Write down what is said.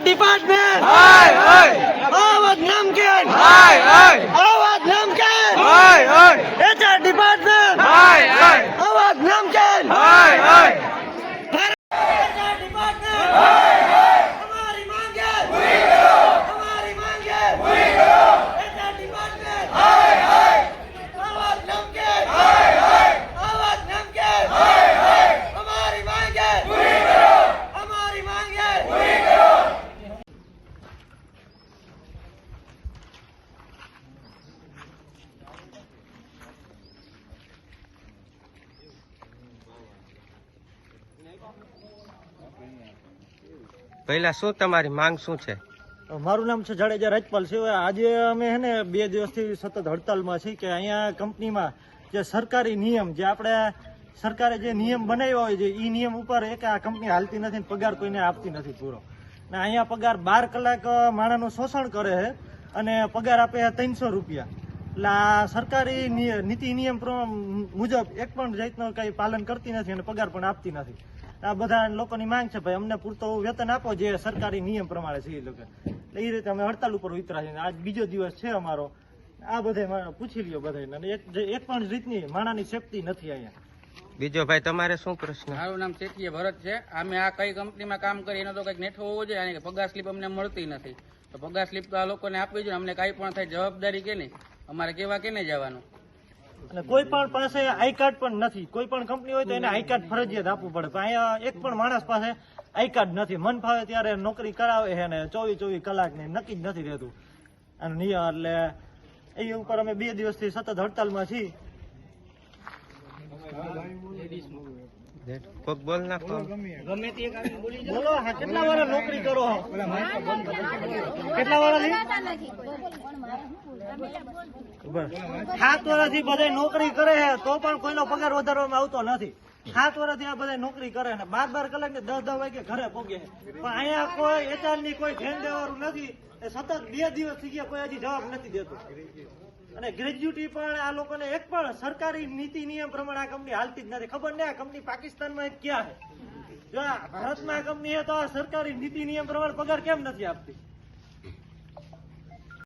Department હાય હાય આવાજ નામકેન હાય હાય આવાજ નામકેન હાય હાય HR department હાય હાય આવાજ નામકેન હાય હાય એચઆર ડિપાર્ટમેન્ટ અમારી માંગે અમારી માંગે એચઆર ડિપાર્ટમેન્ટ આવાજ નામકેન આવાજ નામકેન અમારી માંગે અમારી માંગે પહેલા શું તમારી માંગ શું છે? મારું નામ છે જાડેજા રાજપાલ છે આજે અમે હે ને બે દિવસથી સતત હડતાલમાં છીએ કે અહીંયા કંપનીમાં જે સરકારી નિયમ, જે આપણે સરકારે જે નિયમ બનાવ્યો હોય છે એ નિયમ ઉપર એક આ કંપની હાલતી નથી પગાર કોઈને આપતી નથી પૂરો. ને અહીંયા પગાર બાર કલાક માણસનું શોષણ કરે છે અને પગાર આપે ત્રણસો રૂપિયા. એટલે આ સરકારી નીતિ નિયમ મુજબ એક પણ જાતનું કંઈ પાલન કરતી નથી અને પગાર પણ આપતી નથી. આ બધા લોકોની માંગ છે ભાઈ અમને પૂરતો વેતન આપો જે સરકારી નિયમ પ્રમાણે છે એ લોકો. એટલે એ રીતે અમે હડતાલ ઉપર ઉતરા છીએ. આજ બીજો દિવસ છે અમારો. આ બધે પૂછી લ્યો બધા અને એક જે- એક પણ રીતની માણાની શક્તિ નથી અહીંયા. બીજો ભાઈ તમારે શું પ્રશ્ન? મારું નામ શેઠીય ભરત છે. અમે આ કઈ કંપનીમાં કામ કરીએ એનો તો કંઈક નેઠો હોવો જોઈએ. અને પગાર સ્લીપ અમને મળતી નથી. તો પગાર સ્લીપ તો આ લોકોને આપવી જોઈએ. અમને કાંઈ પણ થાય જવાબદારી કે નહીં અમારે કેવા કેને જવાનું? અને કોઈ પણ પાસે આઈ કાર્ડ પણ નથી. કોઈ પણ કંપની હોય તો એને આઈ કાર્ડ ફરજિયાત આપવું પડે. પણ અહીંયા એક પણ માણસ પાસે આઈ કાર્ડ નથી. મન ફાવે ત્યારે નોકરી કરાવે છે ને ચોવીસ ચોવીસ કલાક ને નક્કી જ નથી રહેતું. અને એટલે એ ઉપર અમે બે દિવસથી સતત હડતાલમાં છીએ. કોક બોલ નાખો બોલો હા કેટલા વાર નોકરી કરો છો? કેટલા વાર સાત વર્ષથી બધા નોકરી કરે છે તો પણ કોઈનો પગાર વધારવામાં આવતો નથી. સાત વર્ષથી આ બધા નોકરી કરે ને. બાર બાર કલાક ને દસ દસ વાગે ઘરે પોગે. પણ અહીંયા કોઈ એચઆરની કોઈ ધ્યાન દેવાનું નથી. સતત બે દિવસ થઈ ગયા, કોઈ હજી જવાબ નથી દેતો. અને ગ્રેજ્યુટી પણ આ લોકોને એક પણ સરકારી નીતિ નિયમ પ્રમાણે આ કંપની હાલતી જ નથી. ખબર નહીં આ કંપની પાકિસ્તાનમાં ક્યાં છે. જો ભારતમાં કંપની તો સરકારી નીતિ નિયમ પ્રમાણે પગાર કેમ નથી આપતી?